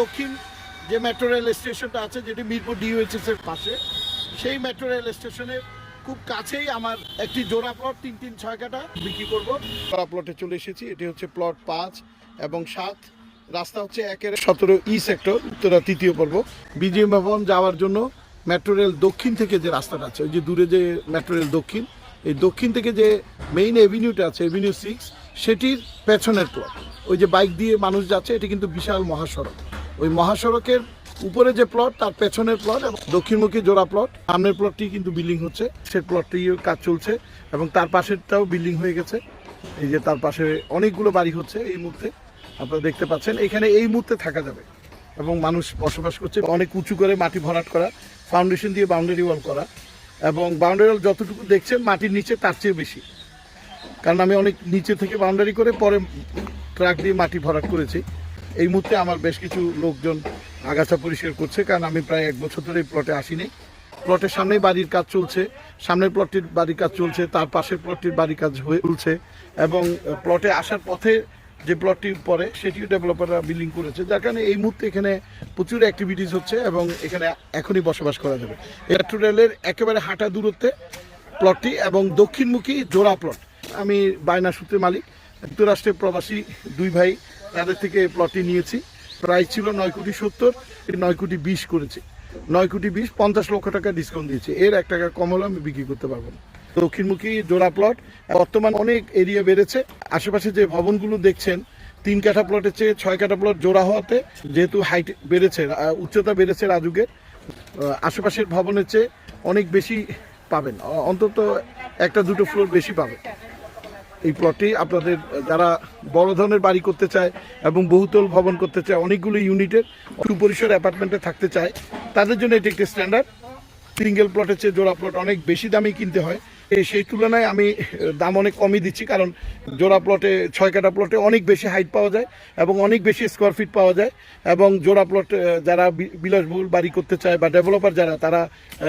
দক্ষিণ যে metro rail স্টেশনটা আছে, যেটি মিরপুর ডিওএইচএস এর পাশে, সেই মেট্রো রেল স্টেশনের খুব কাছেই আমার একটি জোড়া প্লট তিন তিন ছয় কাটা বিক্রি করব। জোড়া প্লটে চলে এসেছি, এটি হচ্ছে প্লট পাঁচ এবং সাত। রাস্তা হচ্ছে একের সতেরো ই সেক্টর উত্তরা তৃতীয় পর্ব। বিজিএম ভবন যাওয়ার জন্য মেট্রো রেল দক্ষিণ থেকে যে রাস্তাটা আছে, ওই যে দূরে যে মেট্রো রেল দক্ষিণ, এই দক্ষিণ থেকে যে মেইন এভিনিউটা আছে এভিনিউ সিক্স সেটির পেছনের প্লট ওই যে বাইক দিয়ে মানুষ যাচ্ছে, এটি কিন্তু বিশাল মহাসড়ক। ওই মহাসড়কের উপরে যে প্লট তার পেছনের প্লট এবং দক্ষিণমুখী জোড়া প্লট সামনের প্লটটি কিন্তু বিল্ডিং হচ্ছে। সে প্লটটিও কাজ চলছে এবং তার পাশেরটাও বিল্ডিং হয়ে গেছে। এই যে তার পাশে অনেকগুলো বাড়ি হচ্ছে এই মুহূর্তে। আপনারা দেখতে পাচ্ছেন, এখানে এই মুহূর্তে থাকা যাবে এবং মানুষ বসবাস করছে। অনেক উঁচু করে মাটি ভরাট করা ফাউন্ডেশন দিয়ে বাউন্ডারি ওয়াল করা এবং বাউন্ডারি ওয়াল যতটুকু দেখছেন, মাটির নিচে তার চেয়ে বেশি। কারণ আমি অনেক নিচে থেকে বাউন্ডারি করে পরে ট্রাক দিয়ে মাটি ভরাট করেছি। এই মুহূর্তে আমার বেশ কিছু লোকজন আগাছা পরিষ্কার করছে, কারণ আমি প্রায় এক বছর ধরে প্লটে আসিনি। প্লটের সামনেই বাড়ির কাজ চলছে, সামনের প্লটটির বাড়ির কাজ চলছে, তার পাশের প্লটটির বাড়ির কাজ হয়ে চলছে এবং প্লটে আসার পথে যে প্লটটি পরে সেটিও ডেভেলপাররা বিল্ডিং করেছে, যার কারণে এই মুহূর্তে এখানে প্রচুর অ্যাক্টিভিটিস হচ্ছে এবং এখানে এখনই বসবাস করা যাবে। মেট্রো রেলের একেবারে হাঁটা দূরত্বে প্লটটি এবং দক্ষিণমুখী জোড়া প্লট আমি বায়না সূত্রে মালিক যুক্তরাষ্ট্রের প্রবাসী দুই ভাই তাদের থেকে প্লটটি নিয়েছি। প্রাইস ছিল নয় কোটি সত্তর নয় কোটি বিশ করেছি। নয় কোটি বিশ পঞ্চাশ লক্ষ টাকা ডিসকাউন্ট দিয়েছি। এর এক টাকা কম হলে আমি বিক্রি করতে পারব না। দক্ষিণমুখী জোড়া প্লট বর্তমান অনেক এরিয়া বেড়েছে। আশেপাশে যে ভবনগুলো দেখছেন তিন কাঠা প্লটের চেয়ে ছয় কাঠা প্লট জোড়া হওয়াতে যেহেতু হাইট বেড়েছে উচ্চতা বেড়েছে রাজুকের আহ, আশেপাশের ভবনের চেয়ে অনেক বেশি পাবেন। অন্তত একটা দুটো ফ্লোর বেশি পাবেন। এই প্লটে আপনাদের, যারা বড় ধরনের বাড়ি করতে চায় এবং বহুতল ভবন করতে চায়, অনেকগুলো ইউনিটের সুপরিসর অ্যাপার্টমেন্টে থাকতে চায়, তাদের জন্য এটি একটি স্ট্যান্ডার্ড সিঙ্গেল প্লটের চেয়ে জোড়া প্লট অনেক বেশি দামে কিনতে হয়। সেই তুলনায় আমি দাম অনেক কমই দিচ্ছি কারণ জোড়া প্লটে ছয় কাটা প্লটে অনেক বেশি হাইট পাওয়া যায় এবং অনেক বেশি স্কোয়ার ফিট পাওয়া যায় এবং জোড়া প্লট যারা বিলাসবহুল বাড়ি করতে চায় বা ডেভেলপার যারা, তারা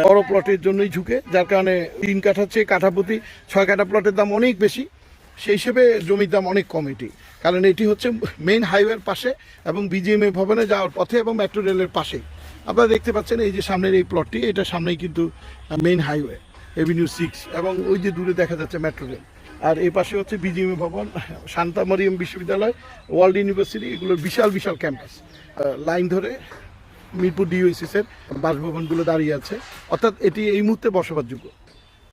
বড় প্লটের জন্যই ঝুঁকে, যার কারণে তিন কাঠা চেয়ে কাঠাপতি ছয় কাটা প্লটের দাম অনেক বেশি। সেই হিসেবে জমির দাম অনেক কম এটি। কারণ এটি হচ্ছে মেইন হাইওয়ের পাশে এবং বিজিএমএ ভবনে যাওয়ার পথে এবং মেট্রো রেলের পাশেই। আপনারা দেখতে পাচ্ছেন এই যে সামনের এই প্লটটি এটা সামনেই কিন্তু মেইন হাইওয়ে এভিনিউ সিক্স এবং ওই যে দূরে দেখা যাচ্ছে মেট্রো রেল আর এই পাশে হচ্ছে বিজিএমএ ভবন শান্তা মরিয়ম বিশ্ববিদ্যালয়, ওয়ার্ল্ড ইউনিভার্সিটি এগুলোর বিশাল বিশাল ক্যাম্পাস লাইন ধরে মিরপুর ডিওএসিস এর বাসভবনগুলো দাঁড়িয়ে আছে। অর্থাৎ এটি এই মুহূর্তে বসবাসযোগ্য।